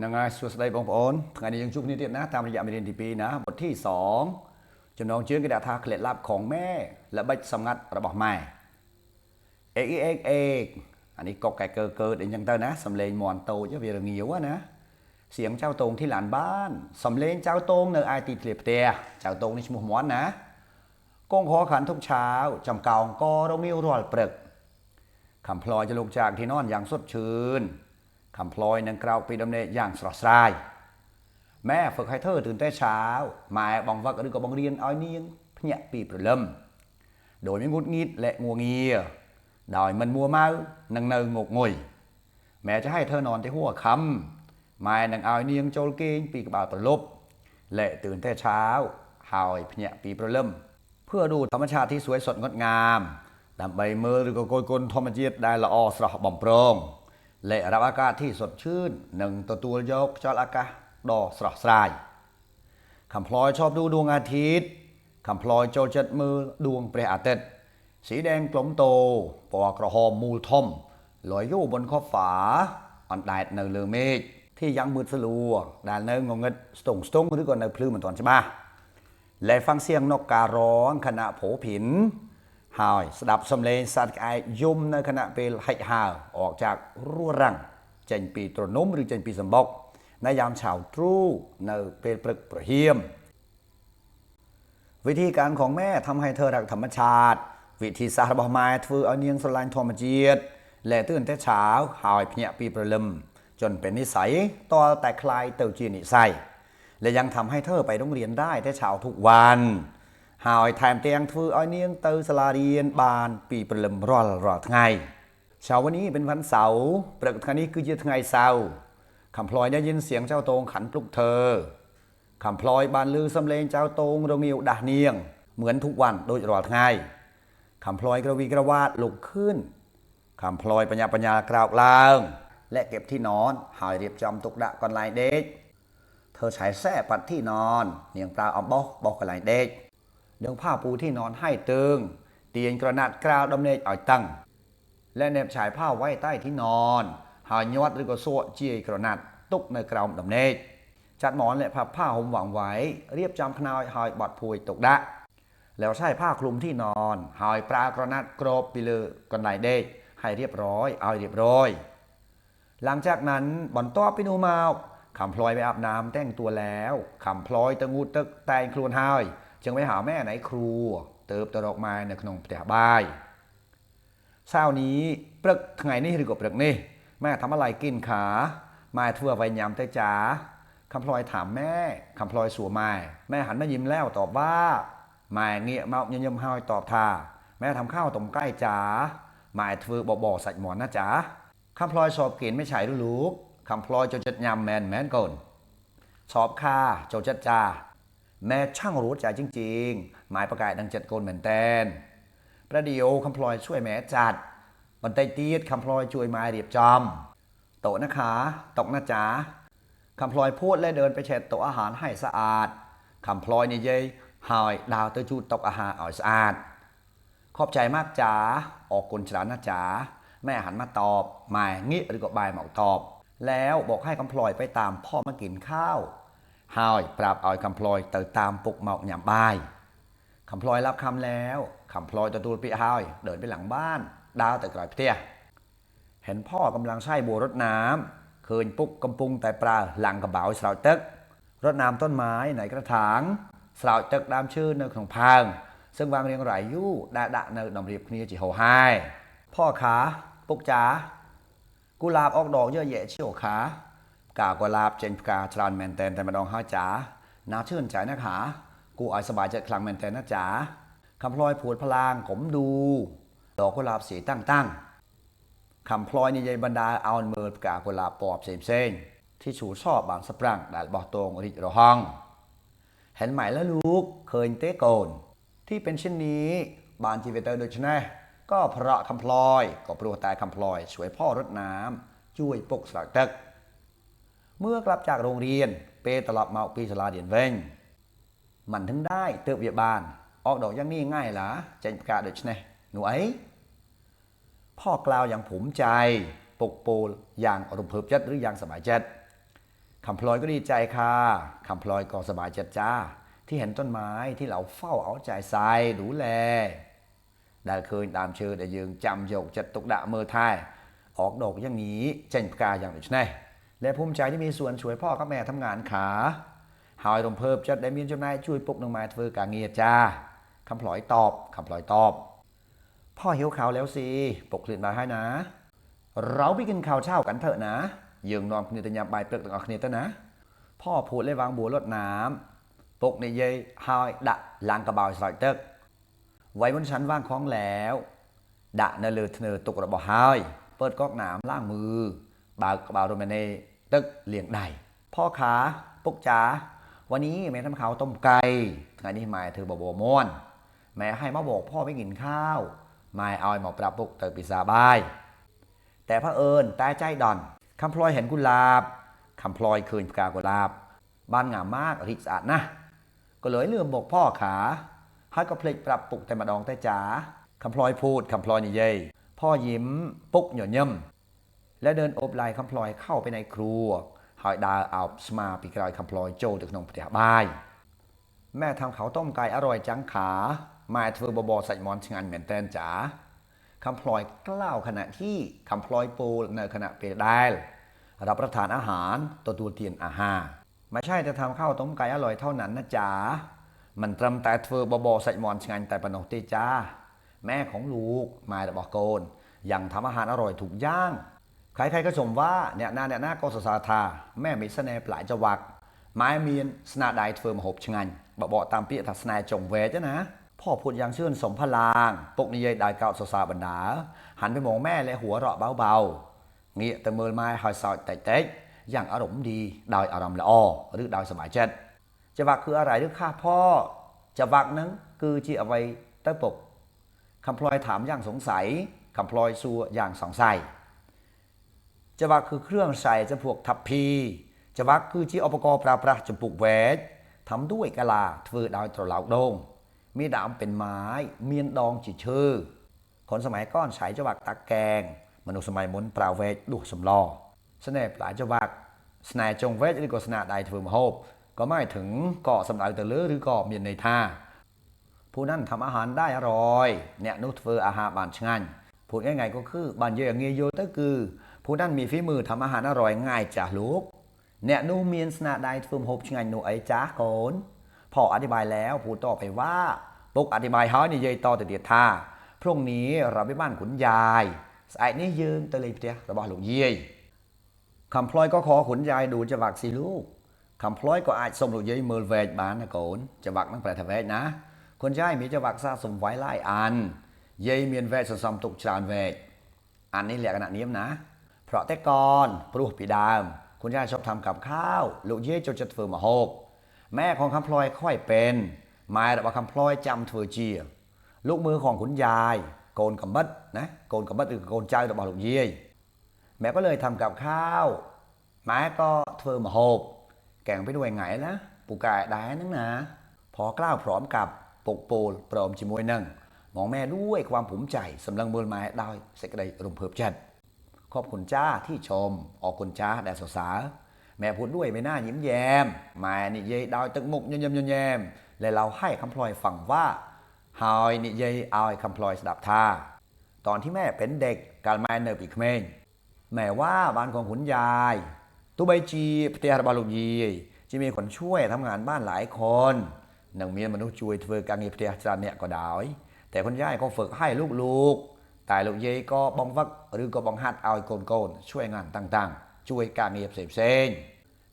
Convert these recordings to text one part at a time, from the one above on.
នឹងហើយសួស្តីបងប្អូនថ្ងៃនេះយើងជួបគ្នាទៀតណាតាមរយៈមេរៀនទី2ណាបទទី2ចំណងជើងគេដាក់ថាក្លេឡាប់ខងម៉ែល្បិចសម្ងាត់របស់ម៉ែអេអេអេអានេះកុកកែកើកើអីចឹងទៅណាសំលេងមន់តូចវារងាវណាសៀងចៅតងទីឡានបានសំលេងចៅតងនៅឯទីធ្លាផ្ទះចៅតងនេះឈ្មោះមន់ណាកងហរខានទុកឆាវចំកោងករងាវរាល់ព្រឹកខំផ្លោចលោកចាកទីននយ៉ាងសុតឈឿន อย่างสดชื่น คำพลอยនឹងក្រោកពីដំណេកយ៉ាងស្រស់ស្រាយម៉ែហ្វឹកឲ្យเธอตื่นតែเช้าម៉ែបងវឹកឬក៏បង្រៀនឲ្យនាងភ្ញាក់ពីព្រលឹមដោយមិនងុดងៀតและงัวងាដោយមិនមួម៉ៅនឹងនៅងុកងុយម៉ែจะให้เธอนอนที่หัวค่ำម៉ែនឹងឲ្យនាងចូលគេងពីក្បាលប្រលប់และตื่นแต่เช้าហើយភ្ញាក់ពីព្រលឹមเพื่อดูธรรมชาติที่สวยสดงดงามដើម្បីមើលឬក៏គយគន់ធម្មជាតិដែលល្អស្រស់បំព្រង และรับอากาศที่สดชื่นหนึ่งตัวตัวยกจออากาดอสระสายคำพลอยชอบดูดวงอาทิตย์คำพลอยโจจัดมือดวงเปรอาเตย์สีแดงกลมโตปอกระหอมมูลทมลอยอยู่บนขอบฝาอันแดดเนเลือเมฆที่ยังมืดสลัวด้านเนิงงงสตงสตงหรือก่อนในพลื้มเหมือนตอนใช่ปะและฟังเสียงนกการ้องขณะโผผิน ហើយស្ដាប់សំឡេងសត្វក្អែកយំនៅខណៈពេលហិចហើរអอกจากរួរាំងចេញពីទ្រនំឬចេញពីសម្បុកនៅយ៉ាមឆៅទ្រូនៅពេលព្រឹកប្រហៀមវិធីការของแม่ทำให้เธอรักธรรมชาติ វិធីសាស្ត្ររបស់ម៉ែធ្វើឲ្យនាងស្រឡាញ់ធម្មជាតិและตื่นតែเช้าហើយភ្ញាក់ពីព្រលឹមจนเป็นนิสัยតលតែคล้ายទៅជានិស័យและยังทำให้เธอไปโรงเรียนได้แต่เช้าทุกวัน ហើយថែមទាំងធ្វើឲ្យនាងទៅសាលារៀនបានពីព្រលឹមរាល់រាល់ថ្ងៃเช้าวันนี้เป็นวันเสาร์ព្រឹកថ្ងៃនេះគឺជាថ្ងៃเสาร์คำพลอยได้ยินเสียงเจ้าโตงขันปลุกเธอคำพลอยบานลือสำเลงเจ้าโตงระงิวดักเนียง เหมือนทุกวันโดยราល់ថ្ងៃคำพลอยกระวีกระวาดลุกขึ้นคำพลอยปัญญาปัญญากราวล่าง และเก็บที่นอนหายเรียบจำตุกดะก่อนลายเด็ก เธอใช้แส้ปัดที่นอนเนียงปลาเอาบอกบอกกันลายเด็ก ดึงผ้าปูที่นอนให้ตึงเตียนกระนาดกราวดำเนจอ่อยตั้งและเนบฉายผ้าไว้ใต้ที่นอน หายอดหรือก็โซ่เจียกระนาดตุกในกราวดำเนจจัดหมอนและพับผ้าห่มหวังไว้ เรียบจำขนายหายบอดพวยตกดะ แล้วใช้ผ้าคลุมที่นอนหายปลากระนาดกรอบไปเลยกันไหนเด็กให้เรียบร้อย เอาเรียบร้อย หลังจากนั้นบอนต้อปินูมาคำพลอยไปอาบน้ำแต่งตัวแล้วคำพลอยตะงูตึกแต่งครวนหาย จึงไปหาแม่ในครัวเติบตะดอกไม้ในขนมแต่บายเช้านี้ปรึกไงนี่หรือก็ปรึกนี่แม่ทำอะไรกินขาแม่ทั่วไปยำแต่จ๋าคำพลอยถามแม่คำพลอยสัวแม่แม่หันมายิ้มแล้วตอบว่าแม่เงี้ยเมาเยี่ยมห้อยตอบท่าแม่ทำข้าวต้มไก่จ๋าแม่เธอบอบอใส่หมอนนะจ๋าคำพลอยสอบเกณฑ์ไม่ใช่ลูกคำพลอยจะจัดยำแมนแมนก่อนสอบค่าเจ้าจัดจ้า แม่ช่างรู้ใจจริง ๆ หมายประกาศดังจัดโกนเหมือนแตน ประเดียวคำพลอยช่วยแม่จัดบันไดตีดคำพลอยช่วยไม้เรียบจอมโต๊ะนะคะตกนะจ๊ะคำพลอยพูดและเดินไปเช็ดโต๊ะอาหารให้สะอาดคำพลอยนี่เย้หายดาวเตอจูดตกอาหารอาให้สะอาด ขอบใจมากจ๋าออกกุญฉลาดนะจ๋าแม่หันมาตอบหมายงี้หรือก็บายหมอกตอบ แล้วบอกให้คำพลอยไปตามพ่อมากินข้าว หายปราบเอาคำพลอยเติตามปลุกเมาหยามบายคำพลอยรับคำแล้วคำพลอยตะตูดปีหายเดินไปหลังบ้านดาวแต่กลายเตี้ยเห็นพ่อกำลังใช้บัวรดน้ำเคืนปุกกำปุงแต่ปลาหลังกระเบาสาวตึกรดน้ำต้นไม้ในกระถางสาวตึกดามชื่อในของพังซึ่งวางเรียงรายยู่ดาดะในนอมเรียบเนียจิโฮไฮพ่อขาปุกจ๋ากุลาบออกดอกเยอะแยะเชี่ยวขา กากุหลาบเจนกาชรานแมนเตนแต่มาดองห้าจ๋าน่าชื่นใจนะขากูอายสบายใจคลังแมนเตนนะจ๋าคำพลอยผูดพลางผมดู ดอกกุหลาบสีตั้งตั้งคำพลอยนี่ใยบรรดาเอาเมิดกากุหลาบปอบเซมเซงที่ชูชอบบางสปรังดาลบอกตรงอริระห้อง เห็นไหมแล้วลูกเคยเต้โกน ที่เป็นเช่นนี้บานจีเวเตอร์โดยชนะก็เพราะคำพลอยก็ปลัวตายคำพลอยช่วยพ่อรดน้ำช่วยปกสลักตึก เมื่อกลับจากโรงเรียน เปตลับเมาปีสลาเดียนเวงมันถึงได้เติบเวียบาน ออกดอกอยังนี้ง่ายหรอเจนประกาศเดชเน่หนูไอ้พ่อกล่าวอย่างภูมิใจปลุกปูอย่างอารมณ์เพิบจัดหรืออย่างสบายจัดคำพลอยก็ดีใจค่ะคำพลอยก็สบายใจจ้า ที่เห็นต้นไม้ที่เราเฝ้าเอาใจใส่ดูแลได้เคยตามเชื่อได้ยืงจำโยกจัดตกดะเมื่อไทยออกดอกอย่างนี้เจนกาอย่างนี้ใช่ และภูมิใจที่มีส่วนช่วยพ่อกับแม่ทำงานขาหายรมเพิ่มจัดได้มีจำนายช่วยปลุกนางไม้เฟือกาเงียจ้าคำพลอยตอบคำพลอยตอบ พ่อหิวขาวแล้วสิปลุกคลื่นมาให้นะ เราไปกินข้าวเช้ากันเถอะนะยืงนอนคณีตะยาบายเปลือกต่างออกคณีตะนะ พ่อพูดเลยวางบัวรดน้ำปลุกในเยยหายดะลางกระเบาสอยเตึกไว้บนชั้นว่างคล้องแล้วดะเนลือเนอตกระบอกหายเปิดก๊อกน้ำล้างมือบากระเบาโรมาเน ตึกเลี้ยงได้พ่อขาปุกจ๋าวันนี้แม่ทำข้าวต้มไก่ไงนี่หมายเธอบอกบม่วนแม่ให้มาบอกพ่อไม่กินข้าวไม่เอาหมอปลาปุกเตอปิซาบาย แต่พระเอิญตายใจดอนคำพลอยเห็นกุหลาบคำพลอยคืนกากุหลาบ บ้านงามมากริสะอาดนะ ก็เลยลืมบอกพ่อขาให้ก็เพลิกปรับปุกแต่มาดองแต่จ๋าคำพลอยพูดคำพลอยนี่เย่พ่อยิ้มปุกหย่อนย่ำ และเดินอบไหลคำพลอยเข้าไปในครัวหอยดาเอาสมาปีกรายคำพลอยโจตึกนองปฏิบาย แม่ทำเขาวต้มไก่อร่อยจังขาแม่เธอบอบอใส่มอนชงานเหมือนเต้นจ๋าคำพลอยกล่าวขณะที่คำพลอยปูในขณะเปรได้รับประทานอาหารตัวตัวเตียนอาหารไม่ใช่จะทำข้าวต้มไก่อร่อยเท่านั้นนะจ๋ามันตรำแต่เธอบอบอใส่มอนชงานแต่ปนกตีจ้าแม่ของลูกมาบอกโกนยังทำอาหารอร่อยถูกย่าง ใครๆก็ชมว่าเนี่ยหน้าเนี่ยหน้าก็สสาธาแม่มีเสน่ห์หลายจังหวักไม้เมียนสนาได้เฟิร์มหบชงันบอกบอกตามเปียทัศนายจงเวจ้ะนะพ่อพูดอย่างเชื่อนสมพลางปกนิยายได้เก่าสสาบรรดา หันไปมองแม่และหัวเราะเบาๆเงี้ยแต่เมื่อไม้หอยสอยแต่เต๊กอย่างอารมณ์ดีดอยอารมณ์ละออหรือดอยสบายเจ็ดจะวักคืออะไรหรือข้าพ่อจะวักนั้นคือจีเอาไว้ต้ปกคำพลอยถามอย่างสงสัยคำพลอยซัวอย่างสงสัย จะวักคือเครื่องใส่จะพวกทับพีจะวักคือที่อุปกรณ์ปราประจะปลูกแหวดทำด้วยกะลาเฟือดาวตรเหลาโดงมีดามเป็นไม้เมียนดองจีชื่อคนสมัยก้อนใช้จะวักตักแกงมนุษย์สมัยมนปราเวทดูสำลอสเนปหลายจะวักสนายจงเวทหรือก็สนาใดถือมโฮบก็ไม่ถึงเกาะสำหรับเตลือหรือเกาะเมียนในท่าผู้นั้นทำอาหารได้อร่อยเนี่ยนุชเฟออาหารบานชงันพูดง่ายๆก็คือบานเยอะเงียโยตะคือ ผู้นั้นมีฝีมือทำอาหารอร่อยง่ายจ้ะลูกเนี่ยนูมีนสนาได้ฟืมหบชงันนูไอจ้าโกนพออธิบายแล้วพูดต่อไปว่าปกอธิบายเฮานี่เยยต่อแต่เดียดท่าพรุ่งนี้เราไปบ้านขุนยายสายนี้ยืมตะเลยเดียระบอกหลงเย่ยคำพลอยก็ขอขุนยายดูจะวักสิลูกคำพลอยก็อาจส่งหลงเย่ยมือเวจบ้านนะโกนจะวักนั่งแปลทเวจนะคนยายมีจะวักสะสมไว้หลายอันเย่ยเมียนเวจสะสมตุกจานเวจอันนี้แหละขนาดนี้นะ เพราะแต่ก่อนปลูกปีดาม คุณย่าชอบทำกับข้าว ลูกเย่จนจะเฟือมาหก แม่ของคำพลอยค่อยเป็นหมายว่าคำพลอยจำเถือเจียลูกมือของคุณยาย โกนกับบัดนะโกนกับบัดหรือโกนใจระบอกลูกเย่แม่ก็เลยทำกับข้าวแม่ก็เฟือมาหก แกงไปด้วยไงนะปูกายได้นั่งนะพอกล้าวพร้อมกับปกโปลปลอมจิมวยนั่งมองแม่ด้วยความภูมิใจสำลังเบิร์ไม้ได้เสกได้รมเพิบจัด ขอบคุณจ้าที่ชม ออกคุณจ้าแดดสสาแม่พูดด้วยไม่น่ายิ้มแย้มแม่นี่เยดาวตึกมุกยมยมยมแย้มและเราให้คำพลอยฟังว่าหอยนี่เยเอาคำพลอยสดับท่าตอนที่แม่เป็นเด็กการแม่เนิบอีกเมงแม่ว่าบ้านของขุนยายตุใบจีพเตียรบาลุยีจะมีคนช่วยทำงานบ้านหลายคนหนึ่งเมียนมนุษย์ช่วยเฟอการเงียบเตียจานเนี่ยก็ได้แต่คุณยายก็ฝึกให้ลูกๆ แต่ลูกเย่ก็บองฟักหรือก็บองฮัดเอาโกนโกนช่วยงานต่างๆ ช่วยการเงียบเสพเซง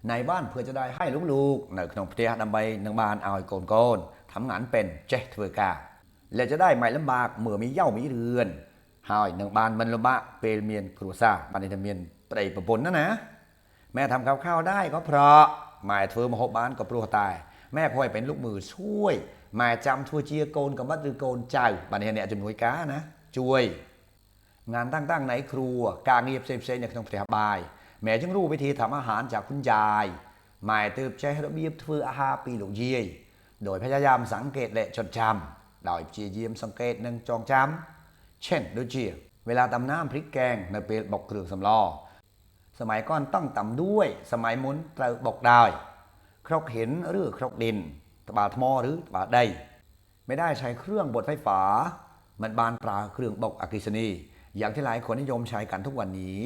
ในบ้านเพื่อจะได้ให้ลูกๆในขนมเตียนำไปหนึ่งบ้านเอาโกนโกนทำงานเป็นเจเฟือกาและจะได้ไม่ลำบากเมื่อมีเย่ามีเรือนหายหนึ่งบ้านมันลำบากเปรเมียนครัวซาบ้านในเมียนเปรย์ประปนนะนะ แม่ทำกับข้าวได้ก็เพราะหมายเธอมาหกบ้านก็ปลัวตาย แม่คอยเป็นลูกมือช่วยหมายจำทั่วเจียโกนกับมัดหรือโกนใจบันนี้เนี่ยจะหน่วยก้านะช่วย งานตั้งๆในครัว การเงียบเซฟเซเนี่ยต้องเตรียบายแม่จึงรู้วิธีทำอาหารจากคุณยายหมายตืบใช้ระเบียบเพื่ออาหารปีหลงเยี่ยโดยพยายามสังเกตและจดจำโดยจีเยี่ยมสังเกตหนึ่งจองจำเช่นโดยเจียเวลาตำน้ำพริกแกงในเปรบอกเครื่องสำลอสมัยก่อนต้องตำด้วย สมัยมุนเตาบอกได้ครกเห็นหรือครกดินตบาทมอหรือตบาได้ ไม่ได้ใช้เครื่องบดไฟฟ้า มันบานปลาเครื่องบกอักฤษณี อย่างที่หลายคนนิยมใช้กันทุกวันนี้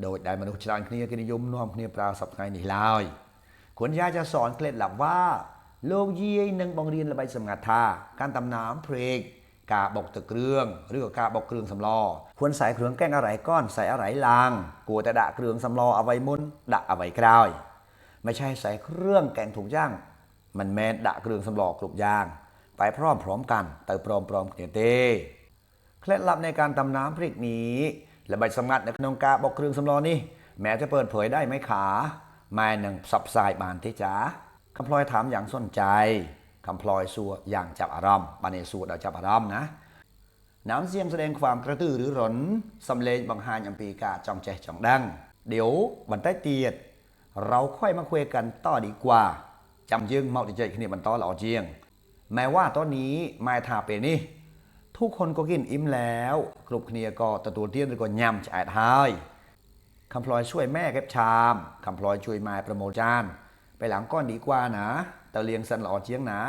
โดยได้มนุษย์ชราญเคลียกินนิยมน่วมเคลียปลาสับไงนี่ลายคุณยาจะสอนเคล็ดลับว่าโลกเยี่หนึ่งบองเรียนระบายสมงัดทาการตำน้ำเพลงกาบอกตะเกรื่องหรือกาบอกเครื่องสำลอควรใส่เครื่องแกงอะไรก้อนใส่อะไรลางกลัวแต่ดะเครื่องสำลอเอาไว้มุนดะเอาไว้กราวไม่ใช่ใส่เครื่องแกงถูกย่าง มันแมนดะเครื่องสำลอกรุบย่าง ไปพร้อมพร้อมๆกันเติมปลอมปลอมๆเนียเต้ เคล็ดลับในการตำน้ำพริกนี้ และใบสำงัดในขนมกาบอกเครื่องสำลอนี่แม้จะเปิดเผยได้ไหมขาไม่หนึ่งสับสายบานที่จ๋าคำพลอยถามอย่างสนใจคำพลอยสัวอย่างจับอารมณ์บานเนสัวเดาจับอารมณ์นะน้ำเสียงแสดงความกระตือรือร้นสำเลงบังหานอัมปีกาจองแจจองดัง เดี๋ยววันใต้เตียด เราค่อยมาคุยกันต่อดีกว่าจำยึงเมาติใจขนี้มันต่อหล่อเจียง แม้ว่าตอนนี้ไม่ทาเป็นนี่ ทุกคนก็กินอิ่มแล้วกรุบเคลียก็ตะตัวเตี้ยนหรือก็ยำจะแอดหายคำพลอยช่วยแม่เก็บชามคำพลอยช่วยมายประโมจานไปหลังก้อนดีกว่านะตะเลียงสันหล่อเจียงนะ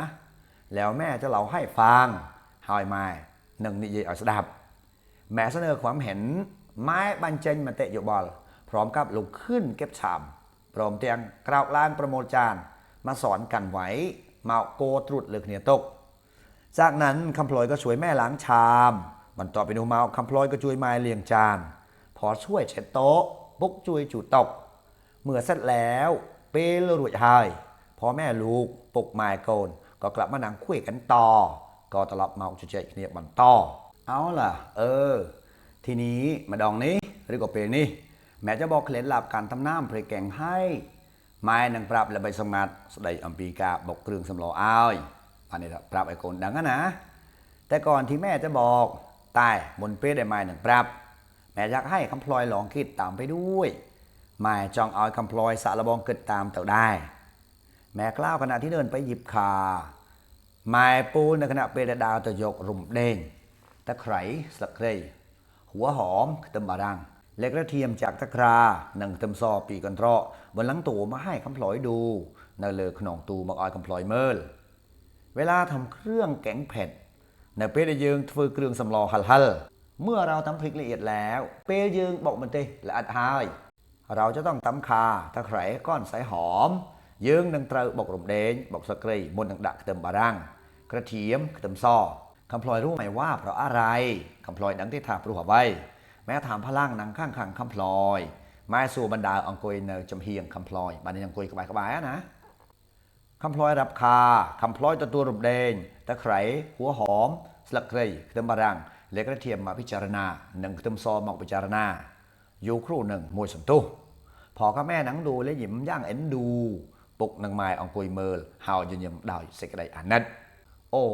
แล้วแม่จะเล่าให้ฟังหายมาหนึ่งนิยอสดับ แม่เสนอความเห็นไม้บันเจนมาเตะอยู่บอลพร้อมกับลุกขึ้นเก็บชามพร้อมเตียงกล่าวล้านประโมจานมาสอนกันไว้มาโกตรุดเลือกเนียตก จากนั้นคำพลอยก็ช่วยแม่ล้างชามมันต่อไปนูเมาคำพลอยก็ช่วยไม้เลียงจานพอช่วยเช็ดโต๊ะบุกช่วยจุดตกเมื่อเสร็จแล้วเปลรุ่ยหายพอแม่ลูกปลุกไม้โกนก็กลับมานั่งคุยกันต่อ ก็ตลบเมาจุเจเคลียร์มันต่อ เอาล่ะ เออ ทีนี้มาดองนี้หรือก็เป็นนี่แม่จะบอกเคล็ดลับการทำน้ำเพลแกงให้ ไม้นังปรับและใบสงัดสไดอัมปีกาบอกเครื่องสำรออ้าย อันนี้ปรับไอ้คนดังนั้นนะ แต่ก่อนที่แม่จะบอกตายบนเป้ได้ไม้หนึ่งปรับ แม่อยากให้คำพลอยลองคิดตามไปด้วยไม้จองเอาคำพลอยสารบองเกิดตามเต่าได้ แม่กล้าวขณะที่เดินไปหยิบคาไม้ปูในขณะเปรดดาวตะยกรุมเด้งตะไคร้สลักเครยหัวหอมเติมบารังเล็กระเทียมจากตะคราหนึ่งเติมซอปีกันเตราะบนหลังตูมาให้คำพลอยดูในเลอขนองตูมาออยคำพลอยเมิล เวลาทำเครื่องแกงเผ็ดในเป้ได้ยืงฟือเครื่องสำรอฮัลฮัลเมื่อเราทำพริกละเอียดแล้ว เป้ยืงบอกมันเตและอัดหาย เราจะต้องตำคาตะไคร้ก้อนใสหอม ยืงนังเตรบอกรมเดงบอกสะเกรยบนนังดักเติมบารัง กระเทียมเติมซอคำพลอยรู้ไหมว่าเพราะอะไรคำพลอยดังที่ถามปรุหัวไว้ แม้ถามพลังนังข้างขังคำพลอยไม้สู่บรรดาอังกุยเนอจำเฮียงคำพลอยบันนี้ยังกุยกบายกบายอะนะ คำพลอยรับคาคำพลอยตัวตัวรุมแดงตะไคร้หัวหอม สลักเครยเติมบารังเล็กกระเทียมมาพิจารณาหนึ่งเติมซอมาพิจารณา อยู่ครู่หนึ่งมวยสันตุพอข้าแม่นังดูและหยิมย่างเอ็นดูปุกนางไม้องกุยเมิลเฮายืนยำดาวเสกไดอันนั้นโอ้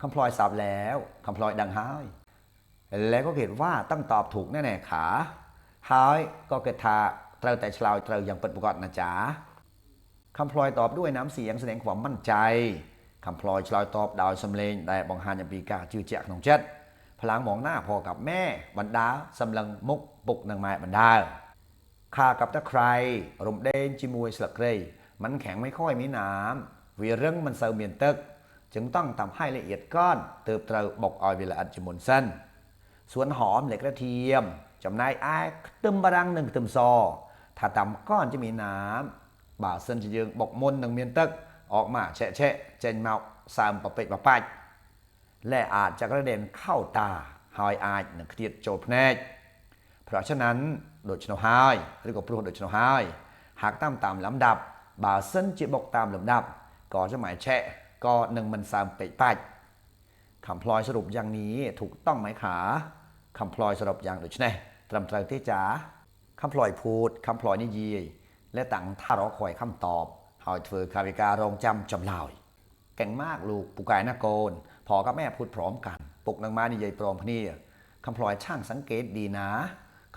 คำพลอยสับแล้วคำพลอยดังห้ายแล้วก็เห็นว่าต้องตอบถูกแน่ๆขาหายก็เกิดทาเตรแต่ชลาวเตรอย่างเปิดประกอบนะจ๊ะ คำพลอยตอบด้วยน้ำเสียงแสดงความมั่นใจ คำพลอยชลอยตอบดาวสำเลงได้บังหานยามปีกาชื่อแจกน้องเจ็ดพลางมองหน้าพอกับแม่บรรดาสำลังมุกปุกนางไม้บรรดาข้ากับตะไครรมเดนจิมวยสลักเรยมันแข็งไม่ค่อยมีน้ำวีเรื่องมันเซอร์เมียนตึก จึงต้องทำให้ละเอียดก้อน เติบเตาบอกออยเวลาอัดจมุนสั้น ส่วนหอมเหล็กกระเทียมจำนายอ้ายตึมบารังหนึ่งตึมซอ ถ้าตำก้อนจะมีน้ำ บ่าเส้นจะยืงบกมนหนึ่งเมียนตึกออกมาแฉะแฉะเจนเมาสามปะเปะปะปัดและอาจจะกระเด็นเข้าตาหอยอายหนึ่งเครียดโจพแนกเพราะฉะนั้นโดยชโนไฮหรือก็ปรุโดยชโนไฮหากตามตามลำดับ บ่าเส้นจะบกตามลำดับ ก็จะหมายแฉะก็หนึ่งมันสามเปะปัดคำพลอยสรุปอย่างนี้ถูกต้องไหมขาคำพลอยสรุปอย่างโดยชแน่ตรำตรังที่จ๋าคำพลอยพูดคำพลอยนิยี และตั้งท่ารอคอยคำตอบหอยเฟอคาบิการองจำจำลายเก่งมากลูกปุกายนาโกนพอกับแม่พูดพร้อมกันปกนางมานี่ยายปลอมพนี่คำพลอยช่างสังเกตดีนะ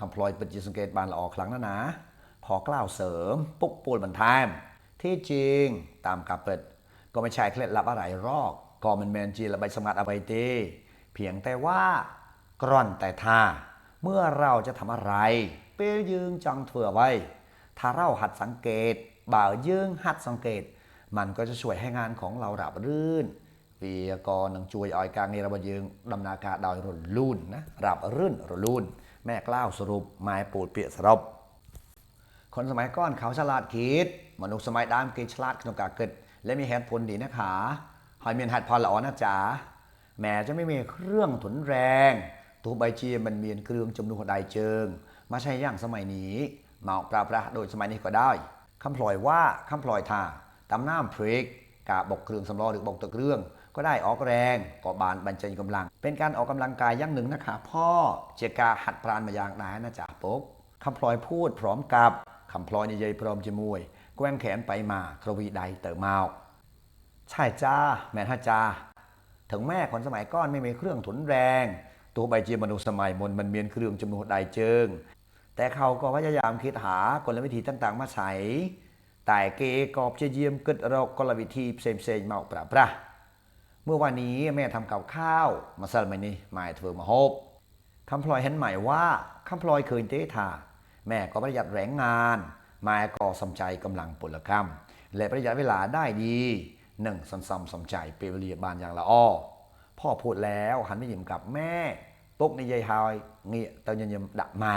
คำพลอยเป็นจิสังเกตบานละออกครั้งนะนนะ พอกล่าวเสริม ปุกปูนบันทามที่จริงตามกับเปิด ก็ไม่ใช่เคล็ดลับอะไรรอกก็มันแมนจีละใบสมัติอภัยเตเพียงแต่ว่ากร่อนแต่ท่า เมื่อเราจะทำอะไร เปยืงจังเถื่อไว้ ถ้าเราหัดสังเกต บ่าวยืงหัดสังเกต มันก็จะช่วยให้งานของเราราบรื่นวีกรนังจวยออยกลางเนรบยืงดำนาคาดอยรุนลุ่นนะราบรื่นรุ่น แม่กล้าวสรุปไม้ปูดเปียสรบคนสมัยก้อนเขาฉลาดคิดมนุษย์สมัยดามกินฉลาดขนมกาเกิด และมีเหตุผลดีนะขาหอยเมียนหัดพอละอ่อนนะจ๋าแม่จะไม่มีเครื่องถุนแรง ตัวใบเชียมันเมียนเครื่องจำนวนใดเจิงมาใช้ย่างสมัยนี้ มาปราประโดยสมัยนี้ก็ได้คำพลอยว่าคำพลอยทาตำน้ำพริกกาบอกเครื่องสำรอหรือบอกตะเครื่อง ก็ได้ออกแรงก่อบานบรรจักำลัง เป็นการออกกำลังกายอย่างหนึ่งนะคะ พ่อเจกาหัดพรานมาย่างนายนะจ๊ะปกคำพลอยพูดพร้อมกับคำพลอยในใจพร้อมจมวยแกว้งแขนไปมาครวีใดเติมเมาใช่จ้าแม่ท่าจ้าถึงแม่คนสมัยก้อนไม่มีเครื่องถุนแรง ตัวใบเจียมนุสมัยมนมันเมียนเครื่องจำนวนใดเจิง แต่เขาก็พยายามคิดหากลวิธีต่างๆ มาใช้แต่เกกอบจเยี่ยมกึดเรากลวิธีเซมๆมาปราปราเมื่อวันนี้แม่ทำกับข้าวมาสั่มานี่หมายเถือมาฮบคำพลอยเห็นหมายว่าคำพลอยเคยเตะทาแม่ก็ประหยัดแรงงานแม่ก็สมใจกำลังปุลกรรม และประหยัดเวลาได้ดีหนึ่งสันซ้ำสมใจเปรียวเรียบานอย่างละอ้อพ่อพูดแล้วหันไปยิ้มกับแม่ปุ๊กในยายหายเงี้ยเตาเยิมดักไม้